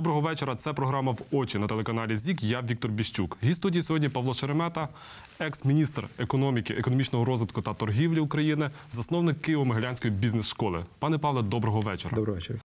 Доброго вечора. Це програма в очі на телеканалі ЗІК. Я Віктор Біщук. Гість студії сьогодні Павло Шеремета, екс-міністр економіки, економічного розвитку та торгівлі України, засновник Києво-Могилянської бізнес-школи. Пане Павле, доброго вечора. Доброго вечора.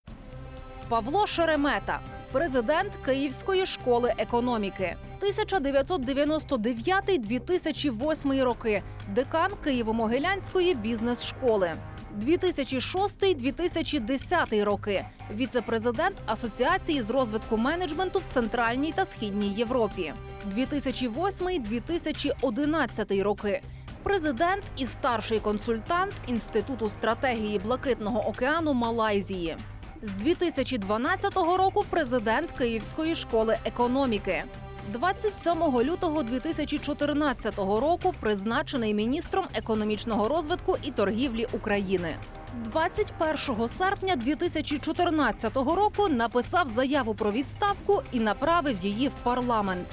Павло Шеремета, президент Київської школи економіки, 1999-2008 роки, декан Києво-Могилянської бізнес-школи. 2006-2010 роки, віце-президент Асоціації з розвитку менеджменту в Центральній та Східній Європі. 2008-2011 роки. Президент і старший консультант Інституту стратегії Блакитного океану Малайзії. З 2012 року президент Київської школи економіки. 27 лютого 2014 року призначений міністром економічного розвитку і торгівлі України. 21 серпня 2014 року написав заяву про відставку і направив її в парламент.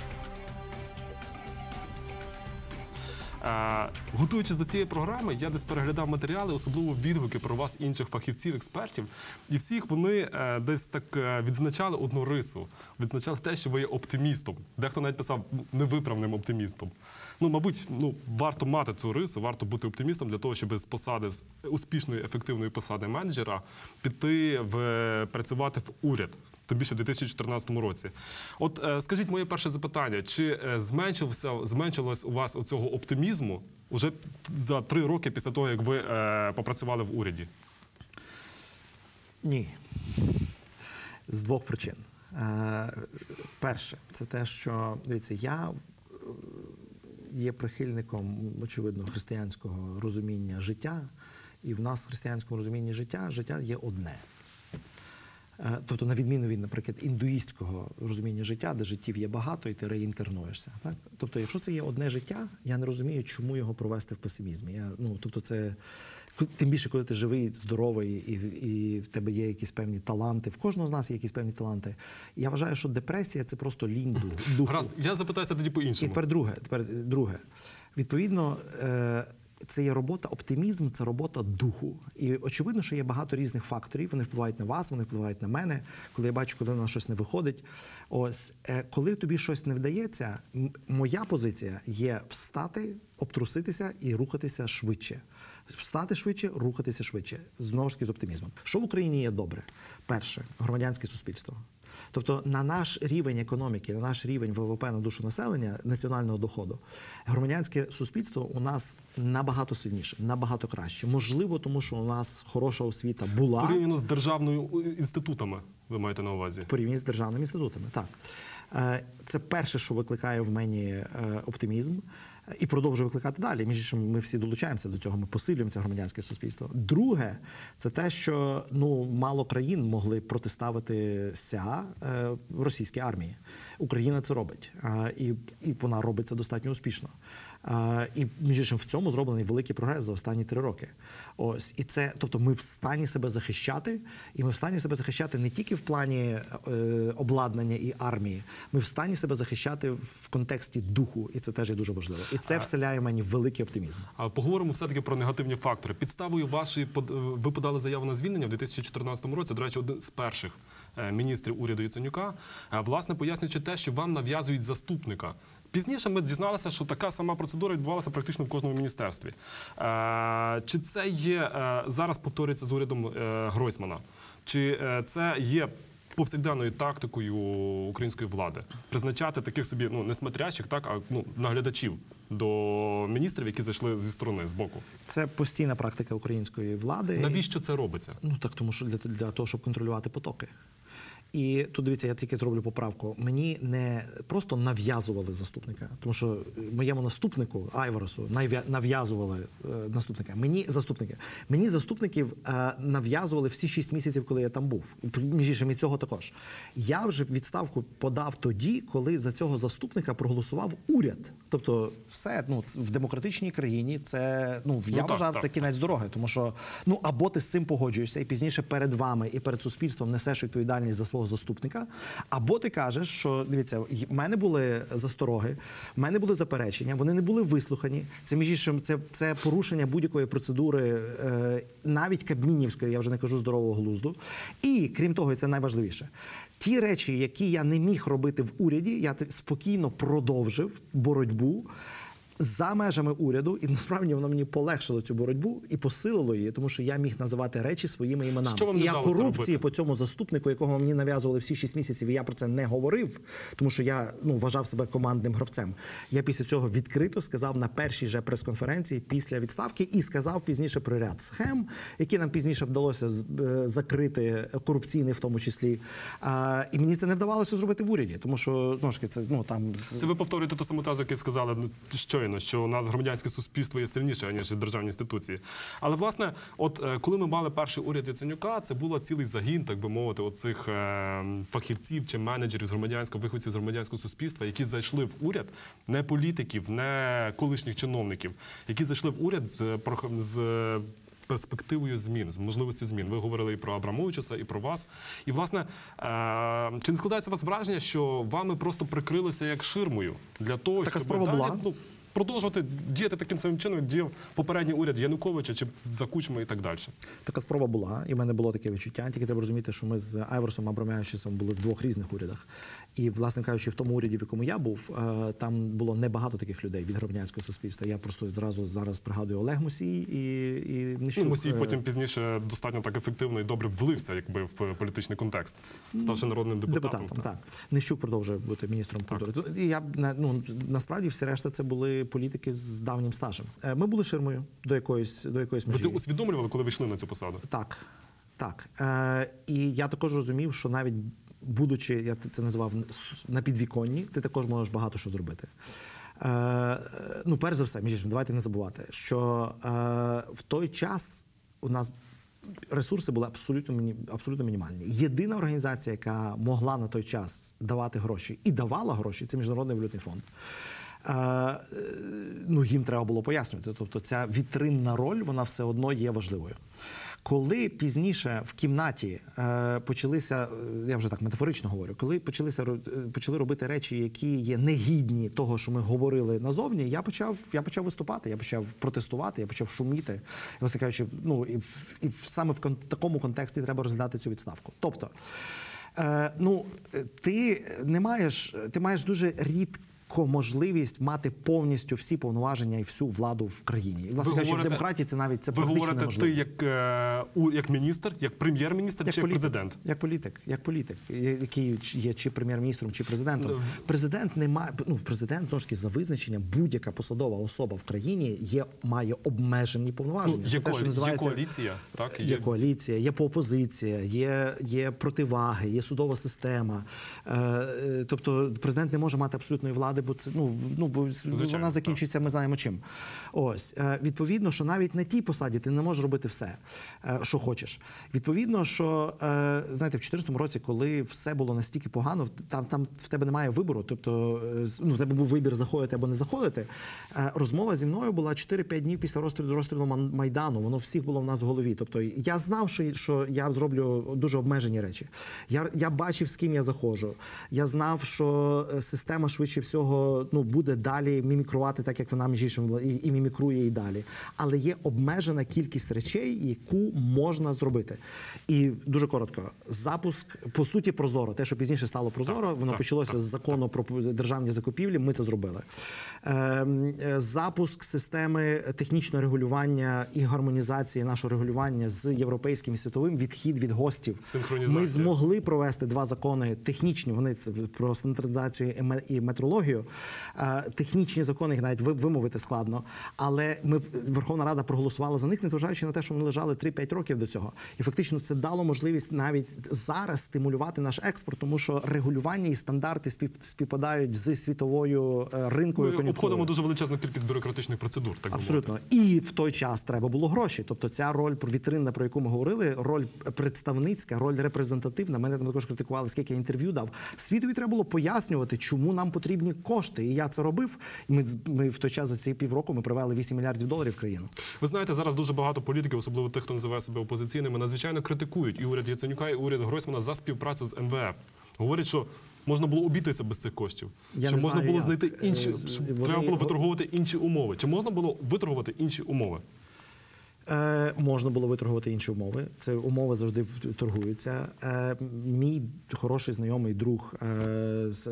Готуючись до цієї програми, я десь переглядав матеріали, особливо відгуки про вас інших фахівців, експертів, і всіх вони е, десь так е, відзначали одну рису. Відзначали те, що ви є оптимістом. Дехто навіть писав «Ну, невиправним оптимістом. Ну, мабуть, ну варто мати цю рису, варто бути оптимістом для того, щоб з посади з успішної, ефективної посади менеджера піти в працювати в уряд. Тим більше в 2014 році. От е, скажіть моє перше запитання: чи е, зменшився зменшилось у вас оцього оптимізму уже за три роки після того, як ви е, попрацювали в уряді? Ні. З двох причин. Перше, це те, що дивіться, я є прихильником, очевидно, християнського розуміння життя, і в нас в християнському розумінні життя життя є одне. Е, Тобто, на відміну від, наприклад, індуїстського розуміння життя, де життів є багато, і ти реінкарнуєшся. Так? Тобто, якщо це є одне життя, я не розумію, чому його провести в песимізмі. Я, ну, тобто, це тим більше, коли ти живий, здоровий, і, і в тебе є якісь певні таланти. В кожного з нас є якісь певні таланти. Я вважаю, що депресія це просто лінь духу. Гаразд, я запитаюся тоді по-іншому. тепер друге. Тепер друге. Відповідно, е, це є робота, оптимізм це робота духу. І очевидно, що є багато різних факторів. Вони впливають на вас, вони впливають на мене. Коли я бачу, коли в нас щось не виходить. Ось е, коли тобі щось не вдається, моя позиція є встати, обтруситися і рухатися швидше. Встати швидше, рухатися швидше. Знову ж таки з оптимізмом. Що в Україні є добре? Перше, громадянське суспільство. Тобто на наш рівень економіки, на наш рівень ВВП на душу населення, національного доходу, громадянське суспільство у нас набагато сильніше, набагато краще. Можливо, тому що у нас хороша освіта була Порівняно з державною е, інститутами, ви маєте на увазі. порівняно з державними інститутами. Так Е, це перше, що викликає в мені е, оптимізм. І продовжує викликати далі. Між іншим, ми всі долучаємося до цього. Ми посилюємо це громадянське суспільство. Друге, це те, що ну мало країн могли протиставитися е, російській армії. Україна це робить, е, і, і вона робить це достатньо успішно. І між іншим в цьому зроблений великий прогрес за останні три роки. Ось і це, тобто, ми в стані себе захищати, і ми в стані себе захищати не тільки в плані е, обладнання і армії, ми в стані себе захищати в контексті духу, і це теж є дуже важливо. І це вселяє мені великий оптимізм. А поговоримо все-таки про негативні фактори. Підставою вашої е, ви подали заяву на звільнення в 2014 році. До речі, один з перших е, міністрів уряду Яценюка. Е, Власне, пояснюючи те, що вам нав'язують заступника. Пізніше ми дізналися, що така сама процедура відбувалася практично в кожному міністерстві. Е, Чи це є е, зараз повторюється з урядом е, Гройсмана? Чи це є повсякденною тактикою української влади призначати таких собі ну не смотрящих, так а ну наглядачів до міністрів, які зайшли зі сторони з боку. Це постійна практика української влади. Навіщо це робиться? Ну так, тому що для, для того, щоб контролювати потоки. І тут дивіться, я тільки зроблю поправку. Мені не просто нав'язували заступника, тому що моєму наступнику Айваросу нав'я- нав'язували е, наступника. Мені заступники. Мені заступників е, нав'язували всі шість місяців, коли я там був. Між іншим, і цього також. Я вже відставку подав тоді, коли за цього заступника проголосував уряд. Тобто, все ну в демократичній країні це ну я так, вважав так, це так. кінець дороги, тому що ну або ти з цим погоджуєшся і пізніше перед вами і перед суспільством несеш відповідальність за свого свого заступника, або ти кажеш, що дивіться, в мене були застороги, в мене були заперечення, вони не були вислухані. Це між іншим, це, це порушення будь-якої процедури, е, навіть кабмінівської, я вже не кажу здорового глузду. І крім того, це найважливіше. Ті речі, які я не міг робити в уряді, я спокійно продовжив боротьбу за межами уряду, і насправді воно мені полегшило цю боротьбу і посилило її, тому що я міг називати речі своїми іменами. Що вам і не я корупції робити? по цьому заступнику, якого мені нав'язували всі 6 місяців, і я про це не говорив, тому що я ну вважав себе командним гравцем. Я після цього відкрито сказав на першій же прес-конференції після відставки і сказав пізніше про ряд схем, які нам пізніше вдалося е, закрити корупційний, в тому числі. А, і мені це не вдавалося зробити в уряді, тому що знову ж таки, це ну там Це ви повторюєте ту саму тезу, яку сказали ну, щойно, що у нас громадянське суспільство є сильніше, ніж державні інституції. Але власне, от е, коли ми мали перший уряд Яценюка, це було цілий загін, так би мовити, оцих е, фахівців чи менеджерів з громадянського виходців з громадянського суспільства, які зайшли в уряд, не політиків, не колишніх чиновників, які зайшли в уряд з, е, з перспективою змін, з можливістю змін. Ви говорили і про Абрамовичуса, і про вас. І власне, е, чи не складається у вас враження, що вами просто прикрилися як ширмою для того, Така щоб спроба далі, була. ну, продовжувати діяти таким самим чином, як діяв попередній уряд Януковича чи за Кучми і так далі. Така спроба була, і в мене було таке відчуття. Тільки треба розуміти, що ми з Айверсом Абрамовичем були в двох різних урядах. І, власне кажучи, в тому уряді, в якому я був, е, там було небагато таких людей від громадянського суспільства. Я просто зразу зараз пригадую Олег Мусій і, і Нищук. Ну, Мусій Е, потім пізніше достатньо так ефективно і добре влився, якби в політичний контекст, ставши народним депутатом. Депутатом, так. Нищук продовжує бути міністром культури. Я ну насправді всі решта це були політики з давнім стажем. Е, Ми були ширмою до якоїсь до якоїсь Ви це усвідомлювали, коли ви йшли на цю посаду? Так, так. Е, і я також розумів, що навіть будучи, я це називав на підвіконні, ти також можеш багато що зробити. Е, ну, перш за все, між іншим, давайте не забувати, що в той час у нас. Ресурси були абсолютно абсолютно мінімальні. Єдина організація, яка могла на той час давати гроші і давала гроші, це міжнародний валютний фонд. Е, ну їм треба було пояснювати. Тобто, ця вітринна роль вона все одно є важливою. Коли пізніше в кімнаті е, почалися, е, я вже так метафорично говорю, коли почалися е, почали робити речі, які є негідні того, що ми говорили назовні, я почав я почав виступати, я почав протестувати, я почав шуміти. Власне кажучи, ну і, і саме в такому контексті треба розглядати цю відставку. Тобто, е, ну ти не маєш, ти маєш дуже рідко можливість мати повністю всі повноваження і всю владу в країні. І, власне кажучи, в демократії це навіть це ви практично говорите, неможливо. ти як, е, як міністр, як прем'єр-міністр чи як політик, президент? Як політик, як політик, який є чи прем'єр-міністром, чи президентом. Ну, Президент не має ну, президент знову ж таки за визначенням будь-яка посадова особа в країні є має обмежені повноваження. Ну, Це є, те, що коалі- є коаліція, так? Є коаліція, є опозиція, є, є противаги, є судова система. Е, е, тобто президент не може мати абсолютної влади, бо це ну, ну бо вона так. ми знаємо чим. Ось е, відповідно, що навіть на тій посаді ти не можеш робити все, е, що хочеш. Відповідно, що е, знаєте, в 2014 році, коли все було настільки погано, там, там в тебе немає вибору. Тобто, ну, в тебе був вибір заходити або не заходити. Розмова зі мною була 4-5 днів після розстрілу розстрілу майдану. Воно всіх було в нас в голові. Тобто, я знав, що, що я зроблю дуже обмежені речі. Я, я бачив, з ким я заходжу. Я знав, що система швидше всього ну буде далі мімікрувати, так як вона між іншим і, і мімікрує і далі. Але є обмежена кількість речей, яку можна зробити. І дуже коротко, запуск по суті прозоро. Те, що пізніше стало прозоро, воно так, почалося з закону про державні закупівлі. Ми це зробили. Ем, Запуск системи технічного регулювання і гармонізації нашого регулювання з європейським і світовим відхід від гостів. Ми змогли провести два закони технічні. Вони це про стандартизацію і і метрологію. Е, Технічні закони їх навіть вимовити складно. Але ми Верховна Рада проголосувала за них, незважаючи на те, що вони лежали 3-5 років до цього. І фактично це дало можливість навіть зараз стимулювати наш експорт, тому що регулювання і стандарти спів- співпадають з світовою е, ринковою Ми кон'юнктурою. обходимо дуже величезну кількість бюрократичних процедур. Так Абсолютно, і в той час треба було гроші. Тобто, ця роль про вітринна, про яку ми говорили, роль представницька, роль репрезентативна. Мене там також критикували, скільки я інтерв'ю дав. Світові треба було пояснювати, чому нам потрібні кошти. І я це робив. Ми ми в той час за ці півроку ми привели 8 мільярдів доларів в країну. Ви знаєте, зараз дуже багато політиків, особливо тих, хто називає себе опозиційними, надзвичайно критикують і уряд Яценюка, і уряд Гройсмана за співпрацю з МВФ. Говорять, що можна було обійтися без цих коштів, Я що можна знаю, було знайти інші, Е, щоб вони- треба було виторгувати інші умови. Чи можна було виторгувати інші умови? Е, можна було виторгувати інші умови. Це умови завжди торгуються. Е, мій хороший знайомий друг е,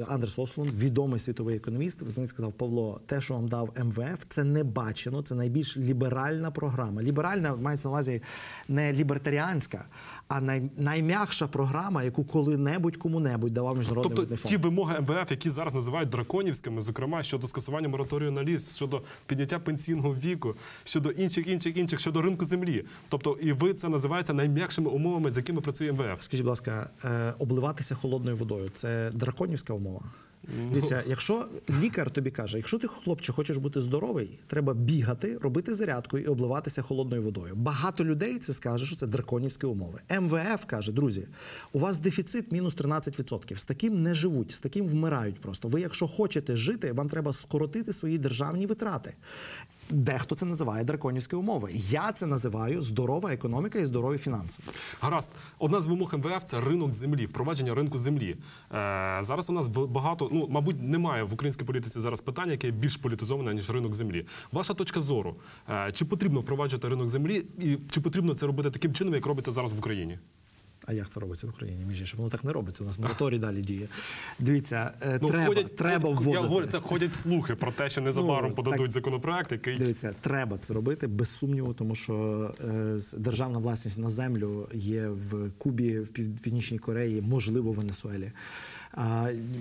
Андерс Ослун, відомий світовий економіст, він сказав: Павло, те, що вам дав МВФ, це не бачено. Це найбільш ліберальна програма. Ліберальна мається на увазі не лібертаріанська, а най, найм'якша програма, яку коли-небудь кому-небудь давав міжнародний Тобто валютний фонд. ті вимоги МВФ, які зараз називають драконівськими, зокрема щодо скасування мораторію на ліс, щодо підняття пенсійного віку, щодо інших, інших, інших, щодо ринку землі. Тобто, і ви це називаєте найм'якшими умовами, з якими працює МВФ. Скажіть, будь ласка, е, обливатися холодною водою це драконівська умова? Дивіться, якщо лікар тобі каже, якщо ти хлопче хочеш бути здоровий, треба бігати, робити зарядку і обливатися холодною водою. Багато людей це скаже, що це драконівські умови. МВФ каже, друзі, у вас дефіцит мінус 13%. З таким не живуть, з таким вмирають просто. Ви, якщо хочете жити, вам треба скоротити свої державні витрати. Дехто це називає драконівські умови. Я це називаю здорова економіка і здорові фінанси. Гаразд, одна з вимог МВФ це ринок землі, впровадження ринку землі. Е, зараз у нас багато, ну мабуть, немає в українській політиці зараз питання, яке більш політизоване ніж ринок землі. Ваша точка зору, е, чи потрібно впроваджувати ринок землі, і чи потрібно це робити таким чином, як робиться зараз в Україні? А як це робиться в Україні? Між іншим, воно так не робиться. У нас мораторій далі діє. Дивіться, е, Ну, треба, ходять, треба я вводити. говорю, це ходять слухи про те, що незабаром Ну, подадуть так. законопроект, який Дивіться, треба це робити без сумніву, тому що е, державна власність на землю є в Кубі, в Північній Кореї, можливо, в Венесуелі.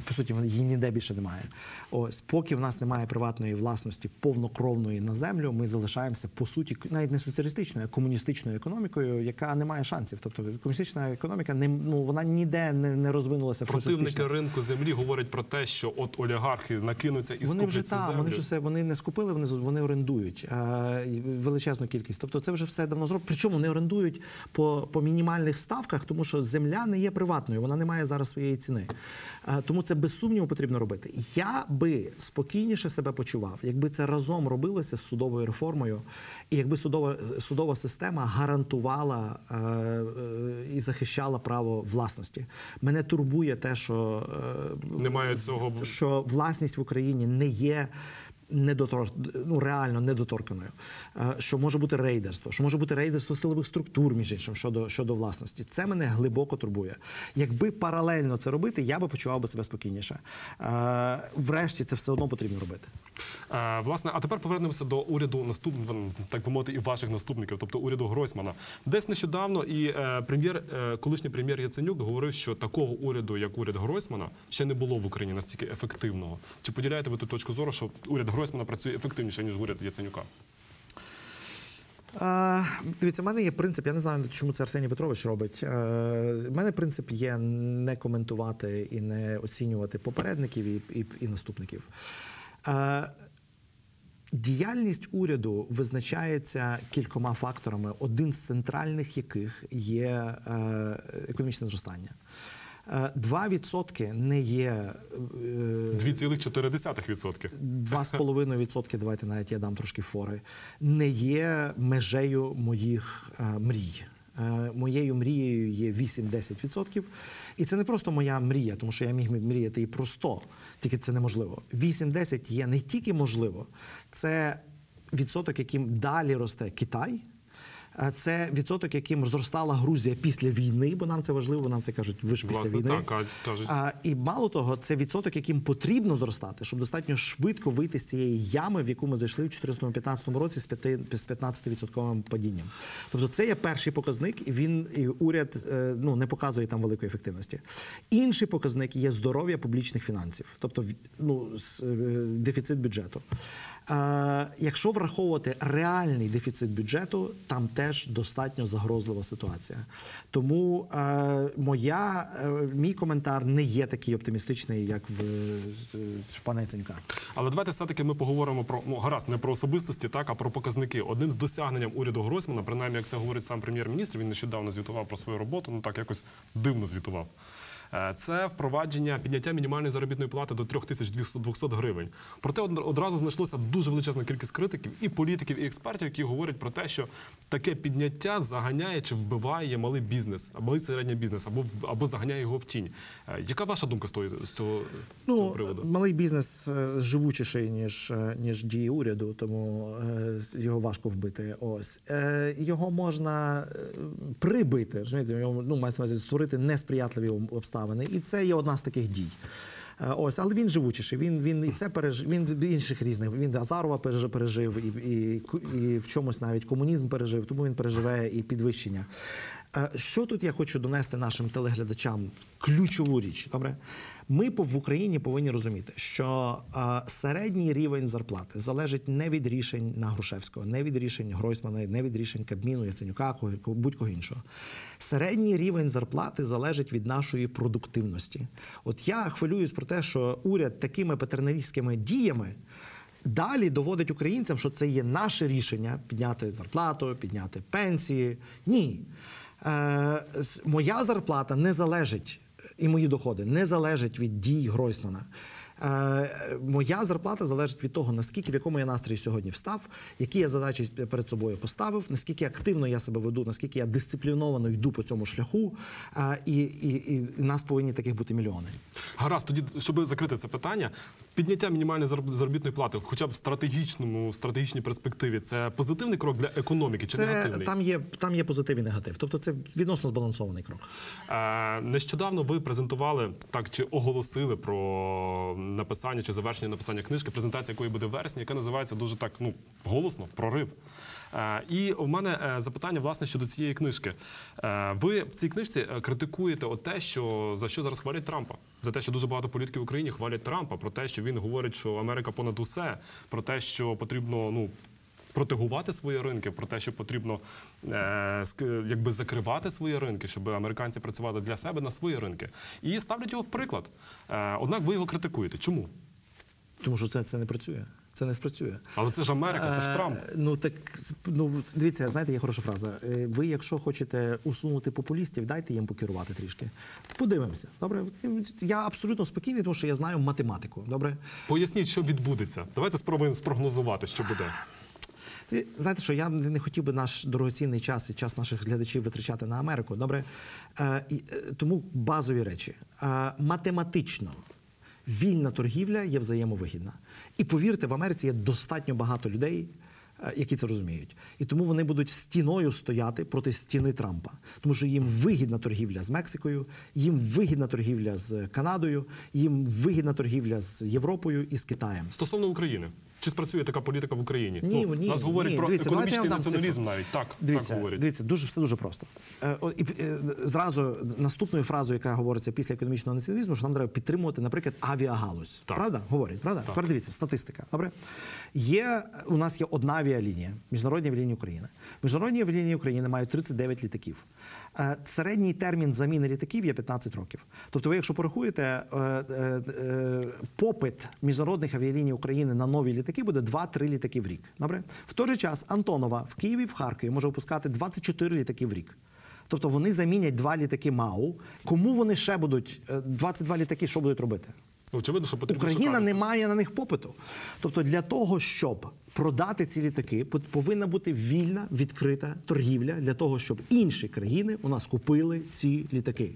По суті, її ніде більше немає. Ось поки в нас немає приватної власності повнокровної на землю, ми залишаємося по суті навіть не соціалістичною, а комуністичною економікою, яка не має шансів. Тобто комуністична економіка не ну вона ніде не, не розвинулася в противники ринку землі говорять про те, що от олігархи накинуться і Вони вже та, землю. вони вже все вони не скупили, вони вони орендують а, величезну кількість. Тобто це вже все давно зроблено. Причому не орендують по, по мінімальних ставках, тому що земля не є приватною, вона не має зараз своєї ціни. А, тому це без сумніву потрібно робити. Я би спокійніше себе почував, якби це разом робилося з судовою реформою, і якби судова судова система гарантувала е, е, і захищала право власності. Мене турбує те, що е, Немає цього що власність в Україні не є. Недотор... ну, реально недоторканою, Е, що може бути рейдерство, що може бути рейдерство силових структур, між іншим, щодо, щодо власності. Це мене глибоко турбує. Якби паралельно це робити, я би почував би себе спокійніше. Е, Врешті це все одно потрібно робити. Е, Власне, а тепер повернемося до уряду наступного, так би мовити, і ваших наступників, тобто уряду Гройсмана. Десь нещодавно і е, прем'єр, е, колишній прем'єр Яценюк говорив, що такого уряду, як уряд Гройсмана, ще не було в Україні настільки ефективного. Чи поділяєте ви ту точку зору, що уряд Гройсмана працює ефективніше ніж уряд Яценюка? Е, Дивіться, в мене є принцип. Я не знаю, чому це Арсеній Петрович робить. У мене принцип є не коментувати і не оцінювати попередників і, і, і наступників. Е, Діяльність уряду визначається кількома факторами, один з центральних яких є е, економічне зростання. Е, 2% не є е, 2,4%. 2,5%, давайте навіть я дам трошки фори, не є межею моїх е, мрій. Е, моєю мрією є 8-10%. І це не просто моя мрія, тому що я міг мріяти і про 100, тільки це неможливо. 8-10 є не тільки можливо, це відсоток, яким далі росте Китай. Це відсоток, яким зростала Грузія після війни, бо нам це важливо, нам це кажуть, ви ж після Власне, війни. так, кажуть-. А, і мало того, це відсоток, яким потрібно зростати, щоб достатньо швидко вийти з цієї ями, в яку ми зайшли в 2014 році з 5, з 15% падінням. Тобто, це є перший показник, і він і уряд е, ну не показує там великої ефективності. Інший показник є здоров'я публічних фінансів, тобто ну, е, дефіцит бюджету. Е, якщо враховувати реальний дефіцит бюджету, там теж достатньо загрозлива ситуація. Тому е, моя, е, мій коментар не є такий оптимістичний, як в, в пана Яценюка. Але давайте все-таки ми поговоримо про ну гаразд, не про особистості, так а про показники. Одним з досягненням уряду Гройсмана, принаймні, як це говорить сам прем'єр-міністр, він нещодавно звітував про свою роботу. Ну так якось дивно звітував. Е, Це впровадження підняття мінімальної заробітної плати до 3200 гривень. Проте од- одразу знайшлося дуже величезна кількість критиків і політиків, і експертів, які говорять про те, що таке підняття заганяє чи вбиває малий бізнес, або малий середній бізнес, або або заганяє його в тінь. Е, Яка ваша думка з цього, з цього Ну, приводу? малий бізнес е, живучіший, ніж, ніж дії уряду, тому його важко вбити. Ось. Його можна прибити, розумієте, його, ну, мається створити несприятливі ум- обставини. І це є одна з таких дій. Е, Ось, але він живучіший. Він, він і це пережив, він інших різних. Він Азарова пережив, і, і, і в чомусь навіть комунізм пережив, тому він переживе і підвищення. Е, Що тут я хочу донести нашим телеглядачам? Ключову річ. Добре? Ми по- в Україні повинні розуміти, що середній рівень зарплати залежить не від рішень на Грушевського, не від рішень Гройсмана, не від рішень Кабміну, Яценюка, кого- кого- будь-кого іншого. Середній рівень зарплати залежить від нашої продуктивності. От я хвилююсь про те, що уряд такими патерналістськими діями. Далі доводить українцям, що це є наше рішення підняти зарплату, підняти пенсії. Ні. Е, моя зарплата не залежить, і мої доходи не залежать від дій Гройсмана. Е, моя зарплата залежить від того, наскільки в якому я настрої сьогодні встав, які я задачі перед собою поставив, наскільки активно я себе веду, наскільки я дисципліновано йду по цьому шляху. Е, і, і, і нас повинні таких бути мільйони. Гаразд, тоді, щоб закрити це питання, підняття мінімальної зароб- заробітної плати, хоча б в стратегічному, стратегічній перспективі, це позитивний крок для економіки чи Це негативний? там є там є позитив і негатив. Тобто це відносно збалансований крок. Е, Нещодавно ви презентували так чи оголосили про написання чи завершення написання книжки, презентація якої буде в вересні, яка називається дуже так ну голосно прорив. Е, І у мене е, запитання власне щодо цієї книжки. Е, Ви в цій книжці критикуєте от те, що за що зараз хвалять Трампа, за те, що дуже багато політиків в Україні хвалять Трампа, про те, що він говорить, що Америка понад усе, про те, що потрібно ну. Протегувати свої ринки, про те, що потрібно е, якби закривати свої ринки, щоб американці працювали для себе на свої ринки, і ставлять його в приклад. Е, однак ви його критикуєте. Чому? Тому що це, це не працює. Це не спрацює. Але це ж Америка, це ж Трамп. Е, Ну так ну дивіться, знаєте, є хороша фраза. Е, Ви, якщо хочете усунути популістів, дайте їм покерувати трішки. Подивимося. Добре, я абсолютно спокійний, тому що я знаю математику. Добре. Поясніть, що відбудеться. Давайте спробуємо спрогнозувати, що буде. Ти знаєте, що я не хотів би наш дорогоцінний час і час наших глядачів витрачати на Америку. Добре, е, е, тому базові речі. Е, математично вільна торгівля є взаємовигідна. І повірте, в Америці є достатньо багато людей. Які це розуміють, і тому вони будуть стіною стояти проти стіни Трампа, тому що їм вигідна торгівля з Мексикою, їм вигідна торгівля з Канадою, їм вигідна торгівля з Європою і з Китаєм. Стосовно України, чи спрацює така політика в Україні? Ні, ну, ні, нас говорять ні. про Дивіться, економічний націоналізм навіть. Так, Дивіться, так говорять. дивіться, дуже все дуже просто. Е, о, і е, зразу наступною фразою, яка говориться після економічного націоналізму, що нам треба підтримувати, наприклад, авіагалузь. Так. Правда? Говорять, правда? Тепер дивіться, статистика. Добре. Є у нас є одна авіалінія, міжнародні авіалінії України. Міжнародні авіалінії України мають 39 літаків. Е, Середній термін заміни літаків є 15 років. Тобто, ви, якщо порахуєте, е, е, попит міжнародних авіаліній України на нові літаки буде 2-3 літаки в рік. Добре? В той же час Антонова в Києві, в Харкові може випускати 24 літаки в рік. Тобто вони замінять два літаки МАУ. Кому вони ще будуть е, 22 літаки, що будуть робити? Ну, Очевидно, що потрібно Україна шукати не має на них попиту. Тобто, для того, щоб продати ці літаки, повинна бути вільна відкрита торгівля для того, щоб інші країни у нас купили ці літаки.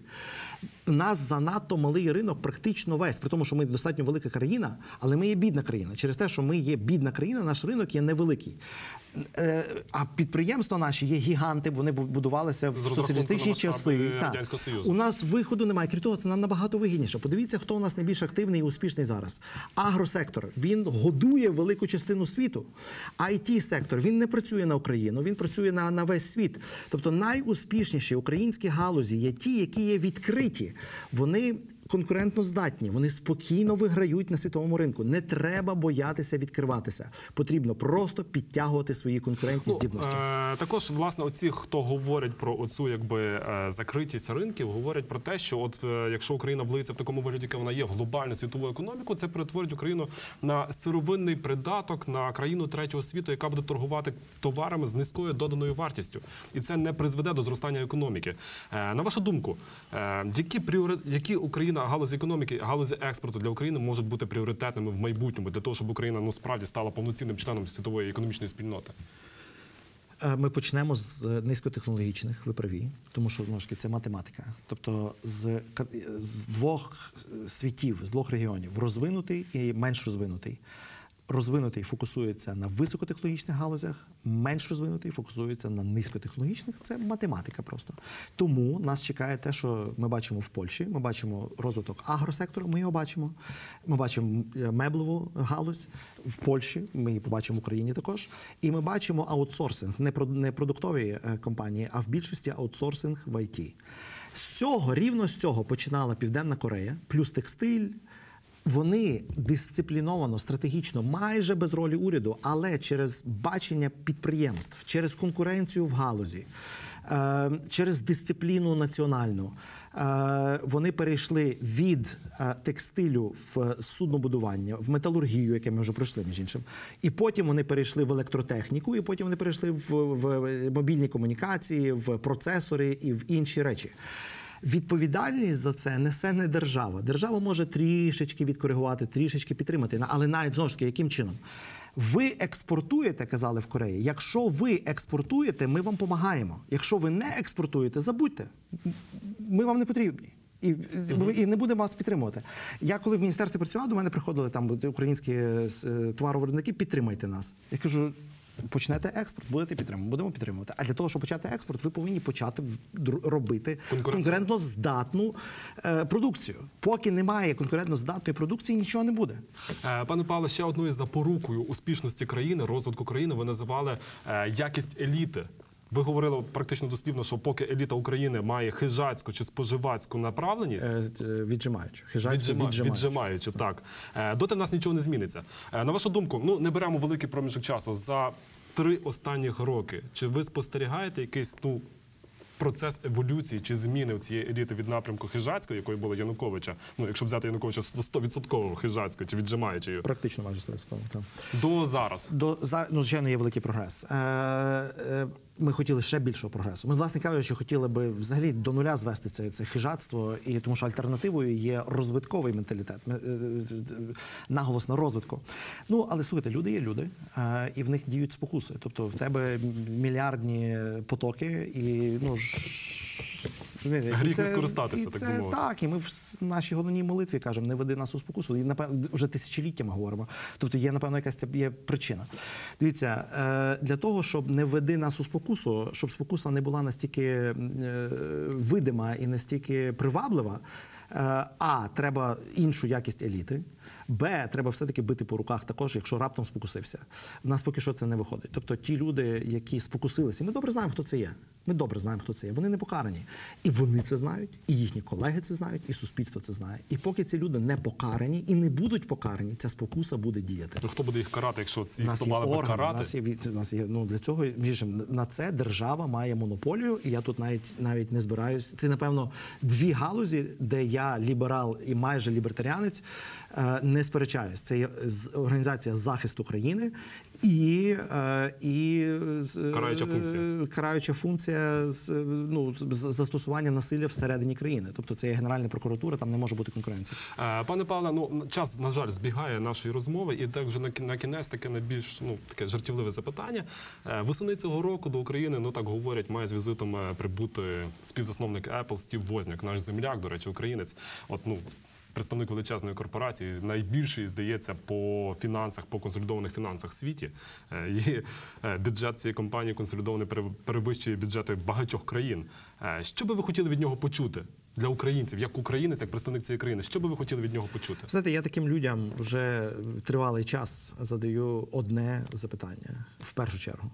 У нас занадто малий ринок, практично весь, при тому, що ми достатньо велика країна, але ми є бідна країна. Через те, що ми є бідна країна, наш ринок є невеликий. Е, А підприємства наші є гіганти, вони будувалися в соціалістичні часи. Так. У нас виходу немає. Крім того, це нам набагато вигідніше. Подивіться, хто у нас найбільш активний і успішний зараз. Агросектор він годує велику частину світу. it сектор він не працює на Україну, він працює на, на весь світ. Тобто найуспішніші українські галузі є ті, які є відкриті. Вони конкурентно здатні, вони спокійно виграють на світовому ринку. Не треба боятися відкриватися. Потрібно просто підтягувати свої конкурентні здібності. Е, також, власне, оці, хто говорять про оцю якби е, закритість ринків, говорять про те, що от е, якщо Україна влиється в такому вигляді, яка вона є в глобальну світову економіку, це перетворить Україну на сировинний придаток на країну третього світу, яка буде торгувати товарами з низькою доданою вартістю, і це не призведе до зростання економіки. Е, на вашу думку, е, які пріори... які Україна галузі економіки, галузі експорту для України можуть бути пріоритетними в майбутньому для того, щоб Україна ну справді стала повноцінним членом світової економічної спільноти? Е, Ми почнемо з низькотехнологічних, ви праві, тому що знову ж таки це математика. Тобто з, з двох світів, з двох регіонів розвинутий і менш розвинутий. Розвинутий фокусується на високотехнологічних галузях, менш розвинутий фокусується на низькотехнологічних. Це математика просто. Тому нас чекає те, що ми бачимо в Польщі. Ми бачимо розвиток агросектору. Ми його бачимо. Ми бачимо е, меблеву галузь в Польщі. Ми її побачимо в Україні також. І ми бачимо аутсорсинг, не про- не продуктові е, компанії, а в більшості аутсорсинг в ІТ. З цього рівно з цього починала Південна Корея, плюс текстиль. Вони дисципліновано, стратегічно, майже без ролі уряду, але через бачення підприємств, через конкуренцію в галузі, е, через дисципліну національну. е, Вони перейшли від е, текстилю в суднобудування, в металургію, яке ми вже пройшли, між іншим, і потім вони перейшли в електротехніку, і потім вони перейшли в, в мобільні комунікації, в процесори і в інші речі. Відповідальність за це несе не держава. Держава може трішечки відкоригувати, трішечки підтримати. На- Але навіть знову ж таки, яким чином? Ви експортуєте, казали в Кореї. Якщо ви експортуєте, ми вам допомагаємо. Якщо ви не експортуєте, забудьте. Ми вам не потрібні. І, і не будемо вас підтримувати. Я коли в міністерстві працював, до мене приходили там українські е, е, товаровиробники, підтримайте нас. Я кажу. Почнете експорт, будете підтримувати, будемо підтримувати. А для того, щоб почати експорт, ви повинні почати робити Конкурентно. здатну е, продукцію. Поки немає конкурентно здатної продукції, нічого не буде. Е, Пане Павле, ще одною запорукою успішності країни, розвитку країни, ви називали е, якість еліти. Ви говорили практично дослівно, що поки еліта України має хижацьку чи споживацьку направленість, Е, е, віджимаючи. Хижацько Віджима, віджимаючи. віджимаючи, так. Е, Доти в нас нічого не зміниться. Е, На вашу думку, ну не беремо великий проміжок часу за три останніх роки. Чи ви спостерігаєте якийсь ну, процес еволюції чи зміни цієї еліти від напрямку хижацької, якою було Януковича? Ну, якщо взяти Януковича 100% хижацькою чи віджимаючою, Практично майже 100%. Так. до зараз? До за ну, звичайно, є великий прогрес. Е, е, ми хотіли ще більшого прогресу. Ми, власне кажучи, хотіли би взагалі до нуля звести це, це хижацтво, і тому що альтернативою є розвитковий менталітет, ме- е, е, наголос на розвитку. Ну але слухайте, люди є люди, е, і в них діють спокуси. Тобто в тебе мільярдні потоки, і ну Гріх не скористатися, так би мовити. так, і ми в нашій головній молитві кажемо, не веди нас у спокусу. І напевно вже тисячоліттями говоримо. Тобто є, напевно, якась це є причина. Дивіться, е, для того, щоб не веди нас у спокусу, щоб спокуса не була настільки е, видима і настільки приваблива. е, А, треба іншу якість еліти. Б, треба все-таки бити по руках також, якщо раптом спокусився. В нас поки що це не виходить. Тобто ті люди, які спокусилися, ми добре знаємо, хто це є. Ми добре знаємо, хто це є. Вони не покарані. І вони це знають, і їхні колеги це знають, і суспільство це знає. І поки ці люди не покарані і не будуть покарані, ця спокуса буде діяти. Ну, хто буде їх карати, якщо ці, нас хто мали у карати? нас є нас є ну для цього між на це держава має монополію, і я тут навіть навіть не збираюсь. Це напевно дві галузі, де я ліберал і майже лібертаріанець. е, Не сперечаюсь. Це є організація захисту країни і, е, і Караюча функція. е, караюча функція з е, ну з- застосування насилля всередині країни. Тобто це є Генеральна прокуратура, там не може бути конкуренції. Е, Пане Павле, ну час на жаль збігає нашої розмови, і так вже на на кінець таке найбільш ну таке жартівливе запитання. Е, Восени цього року до України, ну так говорять, має з візитом е, прибути співзасновник Apple Стів Возняк, наш земляк, до речі, українець. От ну. Представник величезної корпорації, найбільший, здається, по фінансах, по консолідованих фінансах в світі. Е, І е, бюджет цієї компанії консолідований пере- перевищує бюджети багатьох країн. Е, Що би ви хотіли від нього почути для українців, як українець, як представник цієї країни? Що би ви хотіли від нього почути? Знаєте, я таким людям вже тривалий час задаю одне запитання в першу чергу.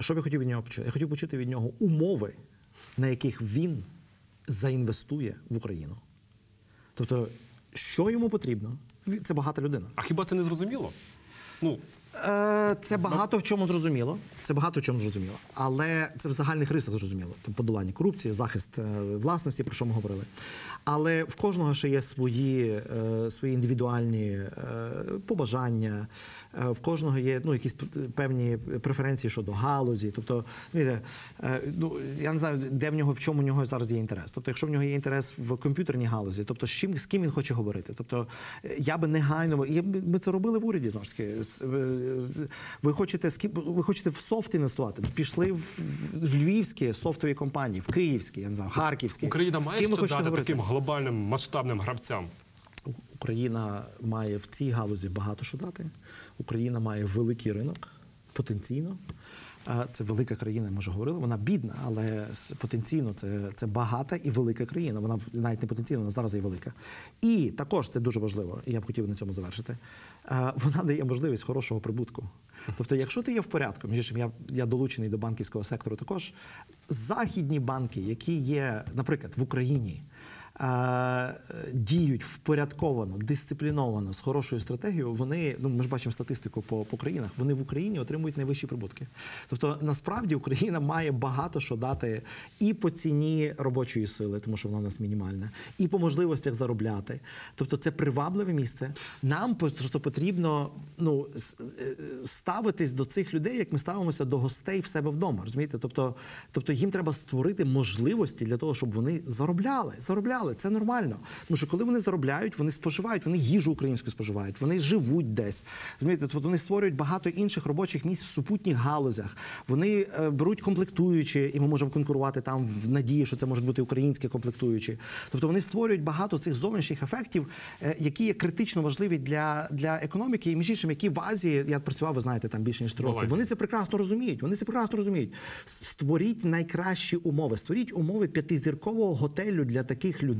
Що б я хотів від нього почути? Я хотів почути від нього умови, на яких він заінвестує в Україну. Тобто, що йому потрібно? Це багата людина. А хіба це не зрозуміло? Ну, Це багато в чому зрозуміло. Це багато в чому зрозуміло. Але це в загальних рисах зрозуміло. Там подолання корупції, захист е, власності, про що ми говорили. Але в кожного ще є свої, е, свої індивідуальні е, побажання. Е, В кожного є ну, якісь певні преференції щодо галузі. Тобто, е, ну, я не знаю, де в нього, в чому в нього зараз є інтерес. Тобто, якщо в нього є інтерес в комп'ютерній галузі, тобто з чим з ким він хоче говорити. Тобто, е, я би негайно ми це робили в уряді. Знову ж таки, е, ви хочете ви хочете в софт інвестувати? Пішли в, в львівські софтові компанії, в київські, я не знаю, харківські. Україна З має ким ви що дати таким глобальним масштабним гравцям. Україна має в цій галузі багато що дати. Україна має великий ринок потенційно. Це велика країна, ми вже говорили. Вона бідна, але потенційно це, це багата і велика країна. Вона навіть не потенційно, вона зараз є велика. І також це дуже важливо, і я б хотів на цьому завершити. Вона дає можливість хорошого прибутку. Тобто, якщо ти є в порядку, між іншим, я, я долучений до банківського сектору, також західні банки, які є, наприклад, в Україні діють впорядковано, дисципліновано з хорошою стратегією, вони ну ми ж бачимо статистику по, по країнах. Вони в Україні отримують найвищі прибутки. Тобто, насправді Україна має багато що дати і по ціні робочої сили, тому що вона у нас мінімальна, і по можливостях заробляти. Тобто, це привабливе місце. Нам просто потрібно ну е, ставитись до цих людей, як ми ставимося до гостей в себе вдома. Розумієте? Тобто, тобто їм треба створити можливості для того, щоб вони заробляли. Заробляли це нормально. Тому що коли вони заробляють, вони споживають, вони їжу українську споживають, вони живуть десь. Розумієте? Тобто вони створюють багато інших робочих місць в супутніх галузях. Вони е, беруть комплектуючі, і ми можемо конкурувати там в надії, що це можуть бути українські комплектуючі. Тобто вони створюють багато цих зовнішніх ефектів, е, які є критично важливі для, для економіки, і між іншим, які в Азії я працював, ви знаєте, там більше ніж три роки. Вони це прекрасно розуміють. Вони це прекрасно розуміють. Створіть найкращі умови. Створіть умови п'ятизіркового готелю для таких людей.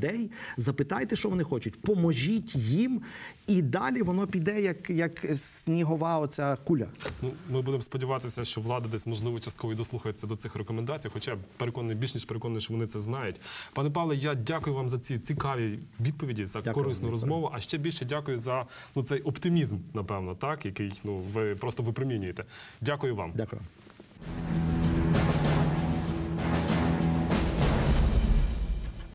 Запитайте, що вони хочуть. Поможіть їм, і далі воно піде як, як снігова оця куля. Ну, ми будемо сподіватися, що влада десь можливо частково і дослухається до цих рекомендацій, хоча я переконаний, більш ніж переконаний, що вони це знають. Пане Павле, я дякую вам за ці цікаві відповіді, за Дякую корисну вам, розмову. А ще більше дякую за ну цей оптимізм, напевно, так який ну ви просто випромінюєте. Дякую вам. Дякую.